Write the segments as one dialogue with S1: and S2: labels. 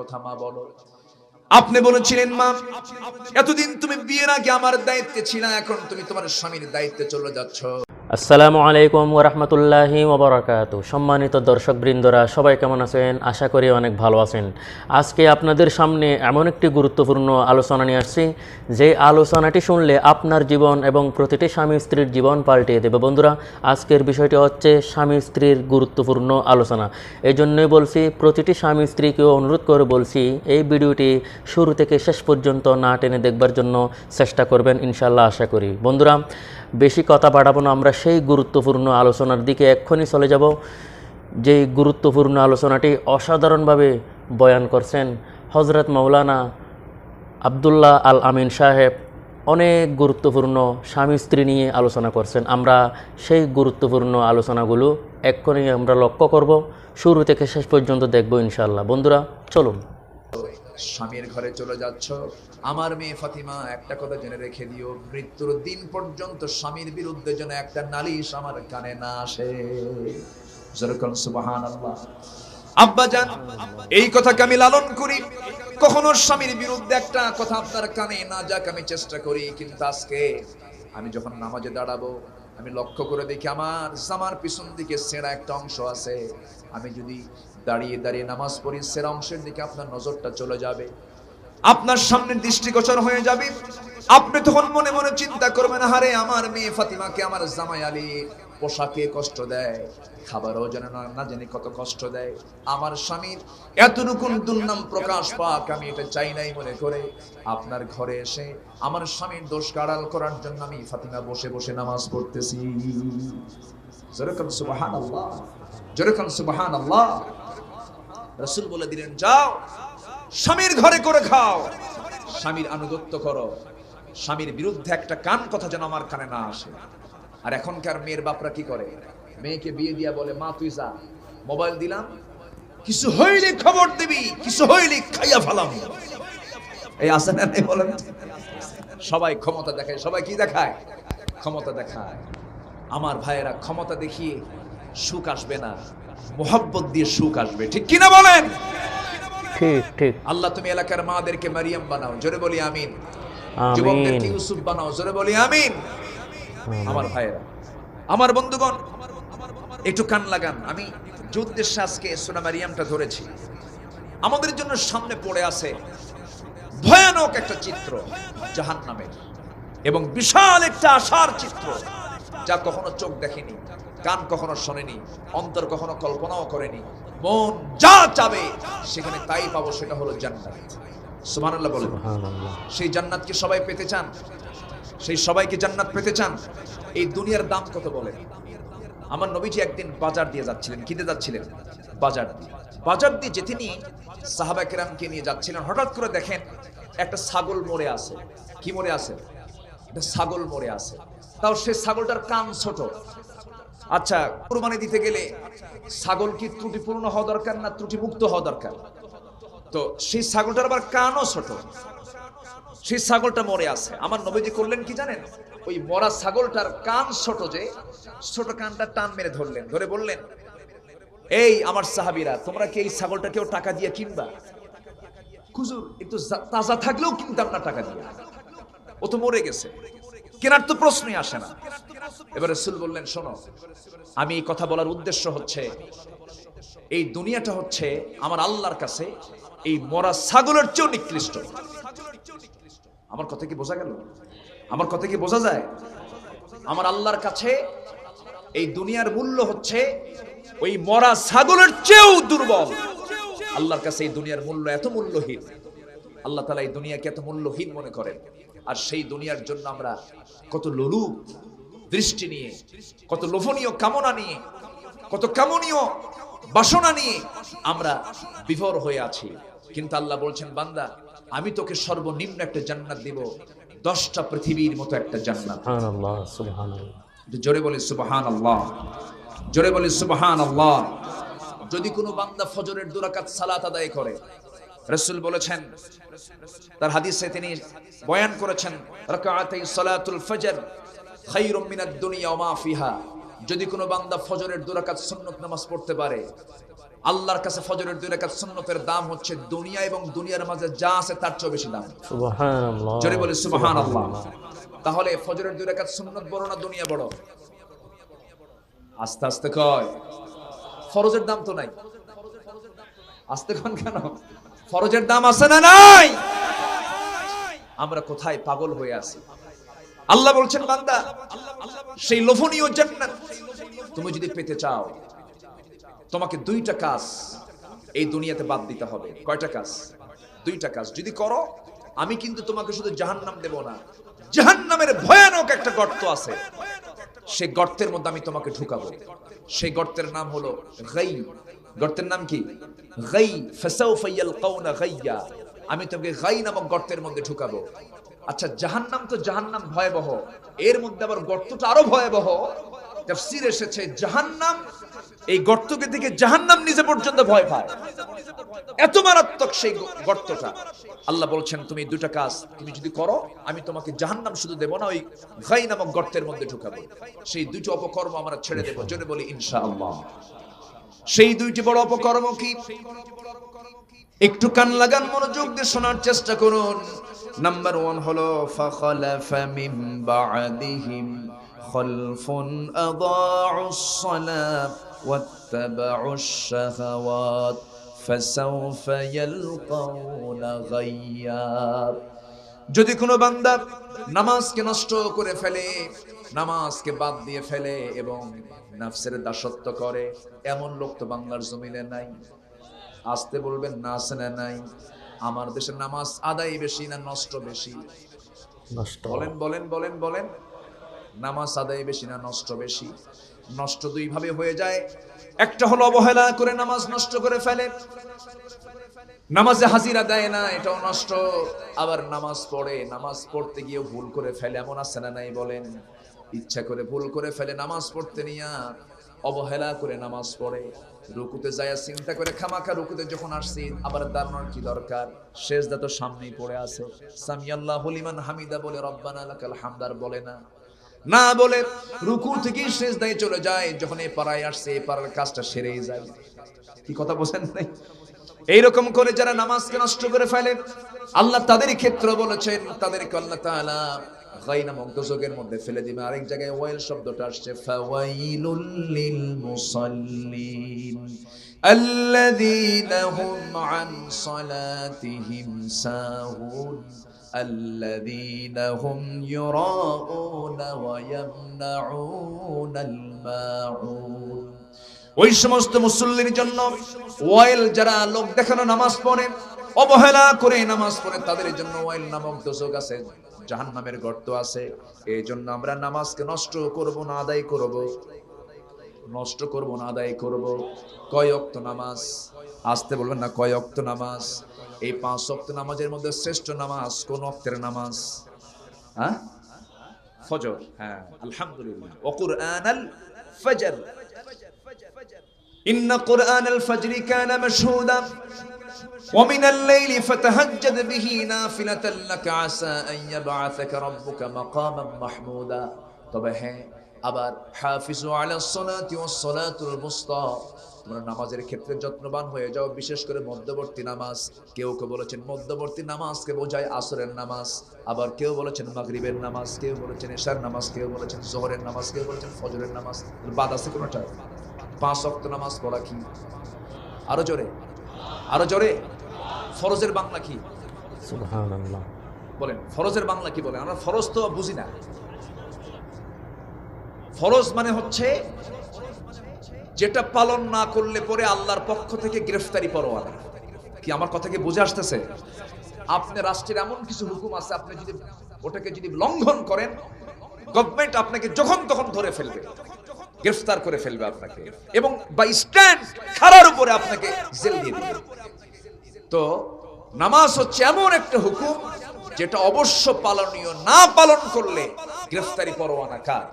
S1: কথা মা বলো। আপনি বলেছিলেন, মা, এতদিন তুমি বিয়ের আগে আমার দায়িত্বে ছিল, এখন তুমি তোমার স্বামীর দায়িত্বে চলে যাচ্ছ।
S2: আসসালামু আলাইকুম ওরহমতুল্লাহি ওবরাকাতু। সম্মানিত দর্শকবৃন্দরা, সবাই কেমন আছেন? আশা করি অনেক ভালো আছেন। আজকে আপনাদের সামনে এমন একটি গুরুত্বপূর্ণ আলোচনা নিয়ে আসছি। যে আলোচনাটি শুনলে আপনার জীবন এবং প্রতিটি স্বামী স্ত্রীর জীবন পাল্টিয়ে দেবে। বন্ধুরা, আজকের বিষয়টি হচ্ছে স্বামী স্ত্রীর গুরুত্বপূর্ণ আলোচনা। এই জন্যই বলছি, প্রতিটি স্বামী স্ত্রীকেও অনুরোধ করে বলছি, এই ভিডিওটি শুরু থেকে শেষ পর্যন্ত না টেনে দেখবার জন্য চেষ্টা করবেন ইনশাল্লাহ আশা করি। বন্ধুরা বেশি কথা বাড়াবো না, আমরা সেই গুরুত্বপূর্ণ আলোচনার দিকে এক্ষুনি চলে যাব। যেই গুরুত্বপূর্ণ আলোচনাটি অসাধারণভাবে বয়ান করছেন হজরত মৌলানা আবদুল্লাহ আল আমিন সাহেব, অনেক গুরুত্বপূর্ণ স্বামী স্ত্রী নিয়ে আলোচনা করছেন। আমরা সেই গুরুত্বপূর্ণ আলোচনাগুলো এক্ষুনি আমরা লক্ষ্য করব। শুরু থেকে শেষ পর্যন্ত দেখব ইনশাল্লাহ বন্ধুরা, চলুন।
S1: স্বামীর ঘরে চলে যাচ্ছ। আমার মেয়ে ফাতিমা, একটা কথা জেনে রেখে দিও, মৃত্যুর দিন পর্যন্ত স্বামীর বিরুদ্ধে যেন একটা নালিশ আমার কানে না আসে। যেরকম সুবাহান আল্লাহ আব্বা এই কথাকে আমি লালন করি। কখনো স্বামীর বিরুদ্ধে একটা কথা আপনার কানে না যাক, আমি চেষ্টা করি, কিন্তু আজকে আমি যখন নামাজে দাঁড়াবো, আমি লক্ষ্য করে দেখি আমার জামার পিছন দিকে সেরা একটা অংশ আছে। আমি যদি দাঁড়িয়ে দাঁড়িয়ে নামাজ পড়ি সেরা অংশের দিকে আপনার নজরটা চলে যাবে। আপনার সামনে দৃষ্টিগোচর হয়ে যাবে। আপনি তখন মনে মনে চিন্তা করবেন হারে আমার মেয়ে ফাতিমাকে, আমার জামাই আলী পোশাকে কষ্ট দেয়। খাবারও যেন না জানি কত কষ্ট দেয়। আমার স্বামীর এতটুকু দুর্নাম প্রকাশ পাক, আমি এটা চাই নাই মনে করে। আপনার ঘরে এসে আমার স্বামীর দোষ কাড়াল করার জন্য আমি ফাতিমা বসে বসে নামাজ পড়তেছি। যেরকম সুবাহান আল্লাহ যেরকম সুবাহান আল্লাহ রসুল বলে দিলেন, যাও, স্বামীর ঘরে করে খাও। স্বামীর আনুগত্য করো। স্বামীর বিরুদ্ধে একটা কান কথা যেন আমার কানে না আসে। আর এখনকার মেয়ের বাপরা কি করে? মেয়েকে বিয়ে দিয়া বলে, মা, তুই যা, মোবাইল দিলাম। কিছু হইলে খবর দিবি, কিছু হইলে খাইয়া ফেলাম। এই আসে না নেই বলেন, সবাই ক্ষমতা দেখায়। সবাই কি দেখায়? ক্ষমতা দেখায়। আমার ভাইয়েরা ক্ষমতা দেখিয়ে সুখ আসবে না। মোহব্বত দিয়ে সুখ আসবে। ঠিক কিনা বলেন?
S2: ঠিক ঠিক।
S1: আল্লাহ তুমি এলাকার মাদেরকে মারিয়াম বানাও। জোরে বলি আমিন। যুবকদেরকে ইউসুফ বানাও। জোরে বলি আমিন। আমার ভাইয়েরা আমার বন্ধুগণ একটু কান লাগান। আমি যে উদ্দেশ্যে আজকে সোনা মারিয়ামটা ধরেছি। আমাদের জন্য সামনে পড়ে আছে ভয়ানক একটা চিত্র জাহান নামের এবং বিশাল একটা আশার চিত্র যা কখনো চোখ দেখেনি। কান কখনো শোনেনি অন্তর কখনো কল্পনাও করেনি মন যা চাবে সেখানে তাই পাবো সেটা হলো জান্নাত। সুবহানাল্লাহ বলেন।
S2: সুবহানাল্লাহ।
S1: সেই জান্নাতকে সবাই পেতে চান? সেই সবাইকে জান্নাত পেতে চান? এই দুনিয়ার দাম কত বলেন আমার নবীজি একদিন বাজার দিয়ে যাচ্ছিলেন। কিনে যাচ্ছিলেন? বাজার দিয়ে। বাজার দিয়ে যেতে নিয়ে সাহাবা কেরামকে নিয়ে যাচ্ছিলেন হঠাৎ করে দেখেন একটা ছাগল মরে আছে। কি মরে আছে? একটা ছাগল মরে আছে। তাও সে ছাগলটার কান ছোট। আচ্ছা কোরবানি দিতে গেলে ছাগল কি ত্রুটিপূর্ণ হওয়া দরকার না ত্রুটিমুক্ত হওয়া দরকার? তো সেই ছাগলটার আবার কানও ছোট। সেই ছাগলটা মরে আছে। আমার নবীজি করলেন কি জানেন? ওই মরা ছাগলটার কান ছোট যে, ছোট কানটা টান মেরে ধরলেন। ধরে বললেন, এই আমার সাহাবিরা, তোমরা কি এই ছাগলটা কেউ টাকা দিয়ে কিনবা? খুজুর একটু তাজা থাকলেও কিনতাম না টাকা দিয়ে। ও তো মরে গেছে। কেনার তো প্রশ্নই আসে না। এবারে সুল বললেন, শোনো, আমি এই কথা বলার উদ্দেশ্য হচ্ছে, এই দুনিয়াটা হচ্ছে আমার আল্লাহর কাছে এই মরা ছাগলের চেয়েও নিকৃষ্ট। আমার কথা কি বোঝা গেল? আমার কথা কি বোঝা যায়? আমার আল্লাহর কাছে এই দুনিয়ার মূল্য হচ্ছে ওই মরা ছাগলের চেয়েও দুর্বল। আল্লাহর কাছে এই দুনিয়ার মূল্য এত মূল্যহীন। আল্লাহ তালা এই দুনিয়াকে এত মূল্যহীন মনে করেন। আর সেই দুনিয়ার জন্য আমরা কত লোলুপ দৃষ্টি নিয়ে কত লোভনীয় কামনা নিয়ে কত কামনীয় বাসনা নিয়ে আমরা বিভোর হয়ে আছি। কিন্তু আল্লাহ বলছেন বান্দা আমি তোকে সর্বনিম্ন একটা জান্নাত দিব দশটা পৃথিবীর মতো একটা জান্নাত। জোরে বলি সুবহান আল্লাহ জোরে বলি সুবহান আল্লাহ যদি কোনো বান্দা ফজরের দুরাকাত সালাত আদায় করে রাসূল বলেছেন তার হাদিসে তিনি বয়ান করেছেন রাকাআতাই সালাতুল ফজর খায়রুম মিনাদ দুনিয়া ওয়া মা ফিহা। যদি কোনো বান্দা ফজরের সুন্নত নামাজ পড়তে পারে আল্লাহর কাছে ফজরের দুই রাকাত সুন্নতের দাম হচ্ছে দুনিয়া এবং দুনিয়ার মাঝে যা আছে তার চেয়ে বেশি দাম।
S2: সুবহানাল্লাহ।
S1: জোরে বলে সুবহানাল্লাহ। তাহলে ফজরের দুই রাকাত সুন্নত বড় না দুনিয়া বড়? আস্তে আস্তে কয়। ফরজের দাম তো নাই। আস্তে কন কেন? ফরজের দাম আছে না নাই? আমরা কোথায় পাগল হয়ে আছি? আল্লাহ বলছেন, বান্দা, সেই লোভনীয় জান্নাত তুমি যদি পেতে চাও, তোমাকে দুইটা কাজ এই দুনিয়াতে বাদ দিতে হবে। কয়টা কাজ? দুইটা কাজ। যদি করো, আমি কিন্তু তোমাকে শুধু জাহান্নাম দেব না। জাহান্নামের ভয়ানক একটা গর্ত আছে। সেই গর্তের মধ্যে আমি তোমাকে ঢুকাবো। সেই গর্তের নাম হলো গর্তের নাম কি? আমি তোমাকে গাই নামক গর্তের মধ্যে ঢুকাবো। আচ্ছা জাহান্নাম তো জাহান্নাম ভয়াবহ। এর মধ্যে আবার গর্তটা আরও ভয়াবহ। এসেছে এই গর্তকে জাহান্নাম নিজে পর্যন্ত ভয় পায়। এত মারাত্মক সেই গর্তটা। আল্লাহ বলছেন, তুমি দুটা কাজ, তুমি যদি করো, আমি তোমাকে জাহান্নাম শুধু দেব না, ওই গাই নামক গর্তের মধ্যে ঢুকাবো। সেই দুটো অপকর্ম আমরা ছেড়ে দেবো। জন্য বলি, ইনশাআল্লাহ। সেই দুইটি বড় অপকর্ম কি? একটু কান লাগান, মনোযোগ দিয়ে শোনার চেষ্টা করুন। নাম্বার ওয়ান হলো, ফাখালাফা মিন বা'দিহিম খলফুন আদাউস সালাত ওয়াত্তাবাউস শাহাওয়াত ফাসাউফা ইয়ালকাউনা গাইয়া যদি কোনো বান্দা নামাজকে নষ্ট করে ফেলে নামাজকে বাদ দিয়ে ফেলে এবং নাফসের দাসত্ব করে এমন লোক তো বাংলার জমিনে নাই। আসতে বলবেন না আছে না নাই। আমার দেশে নামাজ আদায় বেশি না নষ্ট বেশি?
S2: নষ্ট।
S1: বলেন বলেন বলেন বলেন। নামাজ আদায় বেশি না নষ্ট বেশি? নষ্ট দুই ভাবে হয়ে যায়। একটা হলো অবহেলা করে নামাজ নষ্ট করে ফেলে। নামাজে হাজিরা দেয় না, এটাও নষ্ট। আবার নামাজ পড়ে, নামাজ পড়তে গিয়ে ভুল করে ফেলে, এমন আছে না নাই বলেন? ইচ্ছা করে ভুল করে ফেলে, নামাজ পড়তে নিয়া অবহেলা করে নামাজ পড়ে। রুকুতে যায় চিন্তা করে খামাখা রুকুতে যখন আসছি, আবার দাঁড়ানোর কি দরকার? শেষ তো সামনেই পড়ে আছে। সামিয়াল্লাহ হলিমান হামিদা বলে, রব্বানা লাকাল হামদার বলে না। না বলে রুকু থেকে শেষ দায় চলে যায়, যখন এই পাড়ায় আসছে এই পাড়ার কাজটা সেরে যায়। কি কথা বোঝেন নাই? এইরকম করে যারা নামাজকে নষ্ট করে ফেলে, আল্লাহ তাদের ক্ষেত্র বলেছেন, তাদেরকে আল্লাহ তাআলা গাই নামক দোজকের মধ্যে ফেলে দিবে আরেক জায়গায় ওয়াইল শব্দটা আসছে ফাওয়াইলুল লিল মুসাল্লিন الذين هم عن صلاتهم ساهون الذين هم يراءون ويمنعون الماعون ওই সমস্ত মুসল্লির জন্য ওয়াইল যারা লোক দেখানো নামাজ পড়ে অবহেলা করে নামাজ পড়ে তাদের জন্য ওয়াইল নামক দোষক আছে জাহান নামের গর্ত আছে। এই জন্য আমরা নামাজকে নষ্ট করব না, আদায় করব। নষ্ট করব না, আদায় করব। কয় অক্ত নামাজ? আসতে বলবেন না, কয় অক্ত নামাজ? এই পাঁচ অক্ত নামাজের মধ্যে শ্রেষ্ঠ নামাজ কোন অক্তের নামাজ? হ্যাঁ? ফজর। হ্যাঁ আলহামদুলিল্লাহ। ওকুর আনাল ফজর। ইন্না কোরআন আল ফজরি কানা মাশহুদা। ومن الليل فتهجد به نافلة لك عسى أن يبعثك ربك مقاما محمودا তবে হ্যাঁ আবার হাফিজু আলা সলাতি ওয়াস সালাতুল মুস্তা তোমরা নামাজের ক্ষেত্রে যত্নবান হয়ে যাও বিশেষ করে মধ্যবর্তী নামাজ কেউ কেউ বলেছেন মধ্যবর্তী নামাজকে বোঝায় আসরের নামাজ আবার কেউ বলেছেন মাগরিবের নামাজ কেউ বলেছেন এশার নামাজ কেউ বলেছেন জোহরের নামাজ কেউ বলেছেন ফজরের নামাজ বাদ আছে কোনোটা পাঁচ অক্ত নামাজ পড়া কি আরো জোরে আরো জোরে ফরজের বাংলা কি? বলেন ফরজের বাংলা কি বলেন? আমরা ফরজ তো বুঝি না। ফরজ মানে হচ্ছে যেটা পালন না করলে পরে আল্লাহর পক্ষ থেকে গ্রেফতারি পরোয়ানা। কি আমার কথা কি বুঝে আসতেছে? আপনি রাষ্ট্রের এমন কিছু হুকুম আছে আপনি যদি ওটাকে যদি লঙ্ঘন করেন গভর্নমেন্ট আপনাকে যখন তখন ধরে ফেলবে গ্রেফতার করে ফেলবে আপনাকে এবং বাই স্ট্যান্ড খারার উপরে আপনাকে জেল দিয়ে দিবে। তো নামাজ হচ্ছে এমন একটা হুকুম যেটা অবশ্য পালনীয় না পালন করলে গ্রেফতারি পরোয়ানা কার?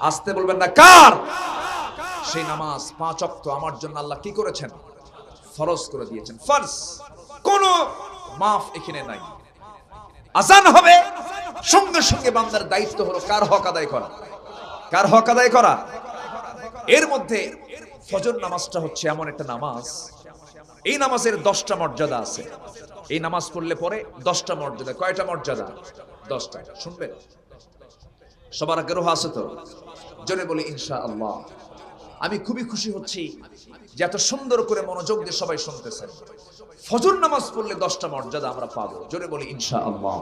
S1: আসতে বলবেন না, কার? সেই নামাজ পাঁচ অক্ত আমার জন্য আল্লাহ কি করেছেন? ফরজ করে দিয়েছেন, ফরজ। কোন মাফ এখানে নাই। আজান হবে, সঙ্গে সঙ্গে বান্দার দায়িত্ব হলো কার হক আদায় করা? কার হক আদায় করা? এর মধ্যে ফজর নামাজটা হচ্ছে এমন একটা নামাজ এই নামাজের দশটা মর্যাদা আছে। এই নামাজ পড়লে পরে দশটা মর্যাদা। কয়টা মর্যাদা? দশটা। শুনবেন? সবার আগ্রহ আছে তো? জোরে বলি ইনশা আল্লাহ আমি খুবই খুশি হচ্ছি যে এত সুন্দর করে মনোযোগ দিয়ে সবাই শুনতেছেন। ফজর নামাজ পড়লে দশটা মর্যাদা আমরা পাবো। জোরে বলি ইনশা আল্লাহ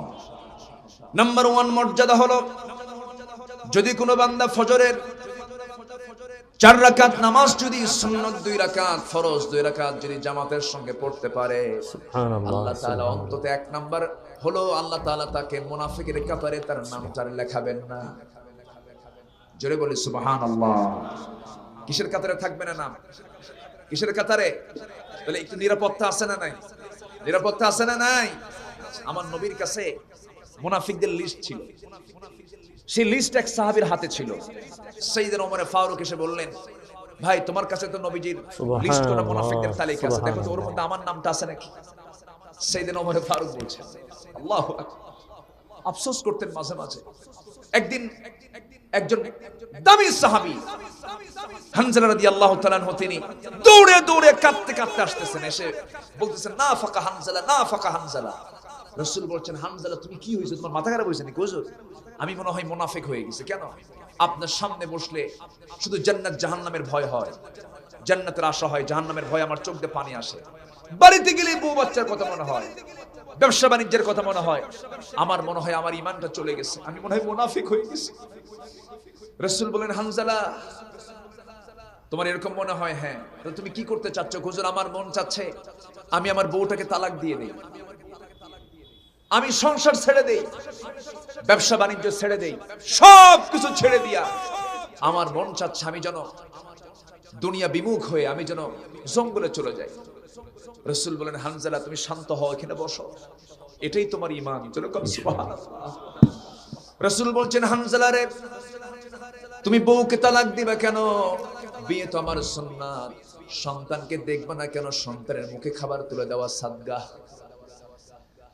S1: নাম্বার ওয়ান মর্যাদা হলো, যদি কোনো বান্দা ফজরের চার রাকাত নামাজ যদি সুন্নত দুই রাকাত ফরজ দুই রাকাত যদি জামাতের সঙ্গে পড়তে পারে আল্লাহ তাআলা অন্তত এক নাম্বার হলো আল্লাহ তাআলা তাকে মুনাফিকের কাতারে তার নাম তার লেখাবেন না। জোরে বলি সুবহানাল্লাহ। কিসের কাতারে থাকবে না নাম? কিসের কাতারে? তাহলে একটু নিরাপত্তা আছে না নাই? নিরাপত্তা আছে না নাই? আমার নবীর কাছে মুনাফিকদের লিস্ট ছিল। সেই লিস্ট এক সাহাবীর হাতে ছিল। সেইদের ওমরে ফারুক এসে বললেন ভাই তোমার কাছে তো নবীজির লিস্ট করা মুনাফিকদের তালিকা আছে। দেখো তো ওর মধ্যে আমার নামটা আছে নাকি? সেইদিন ওমরে ফারুক বলছেন আল্লাহ আফসোস করতেন মাঝে মাঝে। একদিন একজন দামি সাহাবী হানজালা রাদিয়াল্লাহু তাআলা তিনি দৌড়ে দৌড়ে কাঁপতে কাঁপতে আসতেছেন এসে বলতেছেন না ফাকা হানজালা না ফাকা হানজালা। রাসূল বলছেন হানজালা তুমি কি হয়েছে? তোমার মাথা খারাপ হয়েছে নাকি? হুজুর, আমি মনে হয় মুনাফিক হয়ে গেছে, কেন? আপনার সামনে বসলে শুধু জান্নাত জাহান্নামের ভয় হয়। জান্নাতের আশা হয়, জাহান্নামের ভয় আমার চোখ দিয়ে পানি আসে। বাড়িতে গেলে বউ বাচ্চার কথা মনে হয়, ব্যবসা বাণিজ্যের কথা মনে হয়। আমার মনে হয় আমার ইমানটা চলে গেছে, আমি মনে হয় মুনাফিক হয়ে গেছি। রসুল বলেন হানজালা তোমার এরকম মনে হয়? হ্যাঁ। তুমি কি করতে চাচ্ছ? হুজুর, আমার মন চাচ্ছে, আমি আমার বউটাকে তালাক দিয়ে দেই। আমি সংসার ছেড়ে দেই, ব্যবসা বাণিজ্য ছেড়ে দেই, সব কিছু ছেড়ে দিয়া আমার মন চাচ্ছে আমি যেন দুনিয়া বিমুখ হয়ে আমি যেন জঙ্গলে চলে যাই। রসুল বলেন, হানজালা, তুমি শান্ত হও, এখানে বসো। এটাই তোমার ইমান রসুল বলছেন, হানজালা রে, তুমি বউকে তালাক দিবা কেন? বিয়ে তো আমার সুন্নাত। সন্তানকে দেখবা না কেন? সন্তানের মুখে খাবার তুলে দেওয়া সাদগা।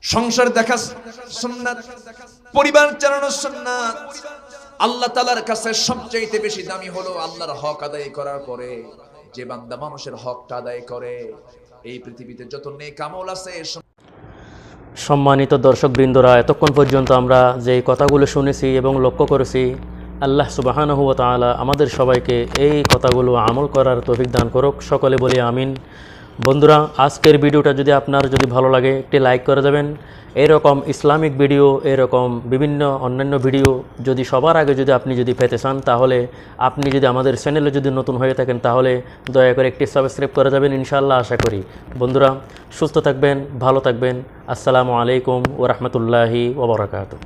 S1: সংসার দেখা সুন্নাত পরিবার চালানো সুন্নাত আল্লাহ তালার কাছে সবচাইতে বেশি দামি হলো আল্লাহর হক আদায় করার পরে, যে বান্দা মানুষের হকটা আদায় করে। এই পৃথিবীতে যত নেক আমল আছে
S2: সম্মানিত দর্শক বৃন্দরা এতক্ষণ পর্যন্ত আমরা যে কথাগুলো শুনেছি এবং লক্ষ্য করেছি, আল্লাহ সুবাহানহু তাআলা আমাদের সবাইকে এই কথাগুলো আমল করার তৌফিক দান করুক। সকলে বলি আমিন। বন্ধুরা, আজকের ভিডিওটা যদি আপনার যদি ভালো লাগে, একটি লাইক করে দেবেন। এরকম ইসলামিক ভিডিও, এরকম বিভিন্ন অন্যান্য ভিডিও যদি সবার আগে যদি আপনি যদি পেতে চান, তাহলে আপনি যদি আমাদের চ্যানেলে যদি নতুন হয়ে থাকেন, তাহলে দয়া করে একটি সাবস্ক্রাইব করে যাবেন ইনশাআল্লাহ আশা করি। বন্ধুরা, সুস্থ থাকবেন, ভালো থাকবেন। আসসালামু আলাইকুম ওরহমতুল্লাহি ওবরাকাতু